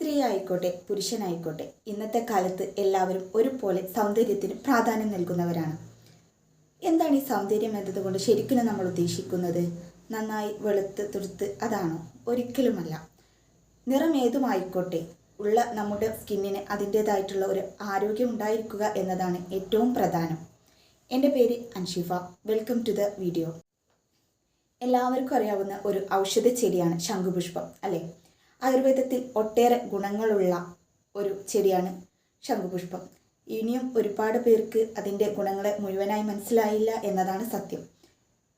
സ്ത്രീ ആയിക്കോട്ടെ പുരുഷനായിക്കോട്ടെ ഇന്നത്തെ കാലത്ത് എല്ലാവരും ഒരുപോലെ സൗന്ദര്യത്തിന് പ്രാധാന്യം നൽകുന്നവരാണ്. എന്താണ് ഈ സൗന്ദര്യം എന്നതുകൊണ്ട് ശരിക്കും നമ്മൾ ഉദ്ദേശിക്കുന്നത്? നന്നായി വെളുത്ത് തുടുത്ത് അതാണോ? ഒരിക്കലുമല്ല. നിറം ഏതുമായിക്കോട്ടെ ഉള്ള നമ്മുടെ സ്കിന്നിന് അതിന്റേതായിട്ടുള്ള ഒരു ആരോഗ്യം ഉണ്ടായിരിക്കുക എന്നതാണ് ഏറ്റവും പ്രധാനം. എന്റെ പേര് Anshifa. Welcome to the video. എല്ലാവർക്കും അറിയാവുന്ന ഒരു ഔഷധ ചെടിയാണ് ശംഖുപുഷ്പം അല്ലേ? ആയുർവേദത്തിൽ ഒട്ടേറെ ഗുണങ്ങളുള്ള ഒരു ചെടിയാണ് ശംഖുപുഷ്പം. ഇനിയും ഒരുപാട് പേർക്ക് അതിന്റെ ഗുണങ്ങളെ മുഴുവനായി മനസ്സിലായില്ല എന്നതാണ് സത്യം.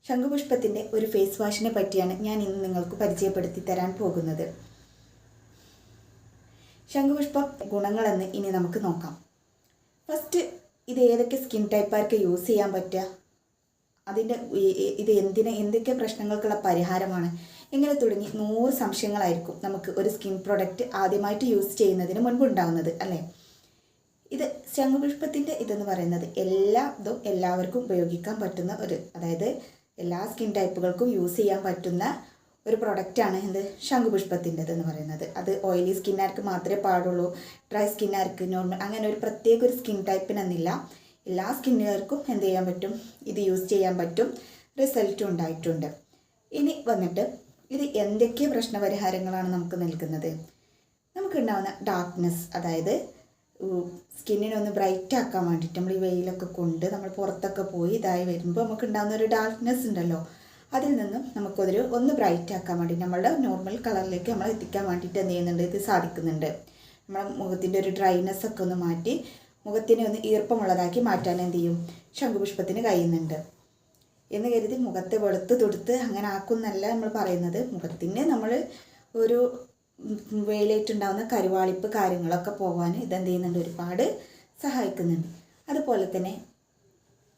ശംഖുപുഷ്പത്തിന്റെ ഒരു ഫേസ് വാഷിനെ പറ്റിയാണ് ഞാൻ ഇന്ന് നിങ്ങൾക്ക് പരിചയപ്പെടുത്തി തരാൻ പോകുന്നത്. ശംഖുപുഷ്പം ഗുണങ്ങളെന്ന് ഇനി നമുക്ക് നോക്കാം. ഫസ്റ്റ് ഇത് ഏതൊക്കെ സ്കിൻ ടൈപ്പുകാർക്ക് യൂസ് ചെയ്യാൻ പറ്റുക? അതിന്റെ ഇത് എന്തിനെ എന്തൊക്കെ പ്രശ്നങ്ങൾക്കുള്ള പരിഹാരമാണ്? ഇങ്ങനെ തുടങ്ങി നൂറ് സംശയങ്ങളായിരിക്കും നമുക്ക് ഒരു സ്കിൻ പ്രൊഡക്റ്റ് ആദ്യമായിട്ട് യൂസ് ചെയ്യുന്നതിന് മുൻപ് ഉണ്ടാവുന്നത് അല്ലേ? ഇത് ശംഖുപുഷ്പത്തിന്റെ ഇതെന്ന് പറയുന്നത് എല്ലാ ഇതും എല്ലാവർക്കും ഉപയോഗിക്കാൻ പറ്റുന്ന ഒരു അതായത് എല്ലാ സ്കിൻ ടൈപ്പുകൾക്കും യൂസ് ചെയ്യാൻ പറ്റുന്ന ഒരു പ്രൊഡക്റ്റാണ് എന്ത്? ശംഖുപുഷ്പത്തിന്റെത് എന്ന് പറയുന്നത്. അത് ഓയിലി സ്കിന്നാർക്ക് മാത്രമേ പാടുള്ളൂ ഡ്രൈ സ്കിന്നാർക്ക് നോർമൽ അങ്ങനെ ഒരു പ്രത്യേക ഒരു സ്കിൻ ടൈപ്പിനെന്നില്ല എല്ലാ സ്കിന്നുകാർക്കും എന്ത് ചെയ്യാൻ പറ്റും? ഇത് യൂസ് ചെയ്യാൻ പറ്റും. റിസൾട്ടും ഉണ്ടായിട്ടുണ്ട്. ഇനി വന്നിട്ട് ഇത് എന്തൊക്കെ പ്രശ്നപരിഹാരങ്ങളാണ് നമുക്ക് നൽകുന്നത്? നമുക്കുണ്ടാവുന്ന ഡാർക്ക്നെസ് അതായത് സ്കിന്നിനെ ഒന്ന് ബ്രൈറ്റ് ആക്കാൻ വേണ്ടിയിട്ട് നമ്മൾ ഈ വെയിലൊക്കെ കൊണ്ട് നമ്മൾ പുറത്തൊക്കെ പോയി ഇതായി വരുമ്പോൾ നമുക്ക് ഉണ്ടാകുന്ന ഒരു ഡാർക്ക്നെസ് ഉണ്ടല്ലോ. അതിൽ നിന്നും നമുക്കതൊരു ഒന്ന് ബ്രൈറ്റ് ആക്കാൻ വേണ്ടി നമ്മളുടെ നോർമൽ കളറിലേക്ക് നമ്മൾ എത്തിക്കാൻ വേണ്ടിയിട്ട് എന്ത് ചെയ്യുന്നുണ്ട്? ഇത് സാധിക്കുന്നുണ്ട്. നമ്മുടെ മുഖത്തിന്റെ ഒരു ഡ്രൈനെസ് ഒക്കെ ഒന്ന് മാറ്റി മുഖത്തിനെ ഒന്ന് ഈർപ്പമുള്ളതാക്കി മാറ്റാൻ എന്ത് ചെയ്യും? ശംഖുപുഷ്പത്തിന് കഴിയുന്നുണ്ട്. എന്ന് കരുതി മുഖത്തെ വെളുത്ത് തൊടുത്ത് അങ്ങനെ ആക്കുന്നല്ല നമ്മൾ പറയുന്നത്. മുഖത്തിന് നമ്മൾ ഒരു വെയിലേറ്റുണ്ടാകുന്ന കരുവാളിപ്പ് കാര്യങ്ങളൊക്കെ പോകാൻ ഇതെന്ത് ചെയ്യുന്നുണ്ട്? ഒരുപാട് സഹായിക്കുന്നുണ്ട്. അതുപോലെ തന്നെ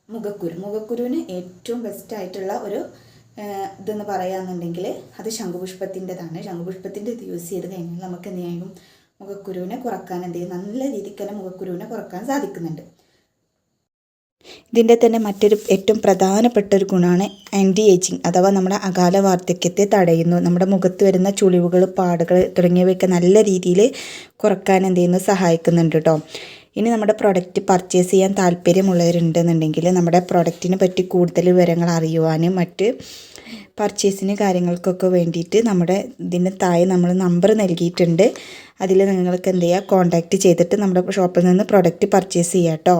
മുഖക്കുരു. മുഖക്കുരുവിന് ഏറ്റവും ബെസ്റ്റായിട്ടുള്ള ഒരു ഇതെന്ന് പറയുകയാണെന്നുണ്ടെങ്കിൽ അത് ശംഖുപുഷ്പത്തിന്റെതാണ്. ശംഖുപുഷ്പത്തിന്റെ ഇത് യൂസ് ചെയ്ത് കഴിഞ്ഞാൽ നമുക്ക് എന്ത് ചെയ്യും? മുഖക്കുരുവിനെ കുറയ്ക്കാൻ എന്ത് ചെയ്യും? നല്ല രീതിക്ക് തന്നെ മുഖക്കുരുവിനെ കുറയ്ക്കാൻ സാധിക്കുന്നുണ്ട്. ഇതിന്റെ തന്നെ മറ്റൊരു ഏറ്റവും പ്രധാനപ്പെട്ട ഒരു ഗുണമാണ് ആന്റി ഏജിങ് അഥവാ നമ്മുടെ അകാല വാർദ്ധക്യത്തെ തടയുന്നു. നമ്മുടെ മുഖത്ത് വരുന്ന ചുളിവുകൾ പാടുകൾ തുടങ്ങിയവയൊക്കെ നല്ല രീതിയിൽ കുറയ്ക്കാൻ എന്ത് ചെയ്യുന്നു? സഹായിക്കുന്നുണ്ട് കേട്ടോ ഇനി നമ്മുടെ പ്രൊഡക്റ്റ് പർച്ചേസ് ചെയ്യാൻ താല്പര്യമുള്ളവരുണ്ടെന്നുണ്ടെങ്കിൽ നമ്മുടെ പ്രൊഡക്റ്റിനെ പറ്റി കൂടുതൽ വിവരങ്ങൾ അറിയുവാനും മറ്റ് പർച്ചേസിന് കാര്യങ്ങൾക്കൊക്കെ വേണ്ടിയിട്ട് നമ്മുടെ ഇതിന് താഴെ നമ്മൾ നമ്പർ നൽകിയിട്ടുണ്ട്. അതിൽ നിങ്ങൾക്ക് എന്ത് ചെയ്യുക കോൺടാക്റ്റ് ചെയ്തിട്ട് നമ്മുടെ ഷോപ്പിൽ നിന്ന് പ്രൊഡക്റ്റ് പർച്ചേസ് ചെയ്യാം കേട്ടോ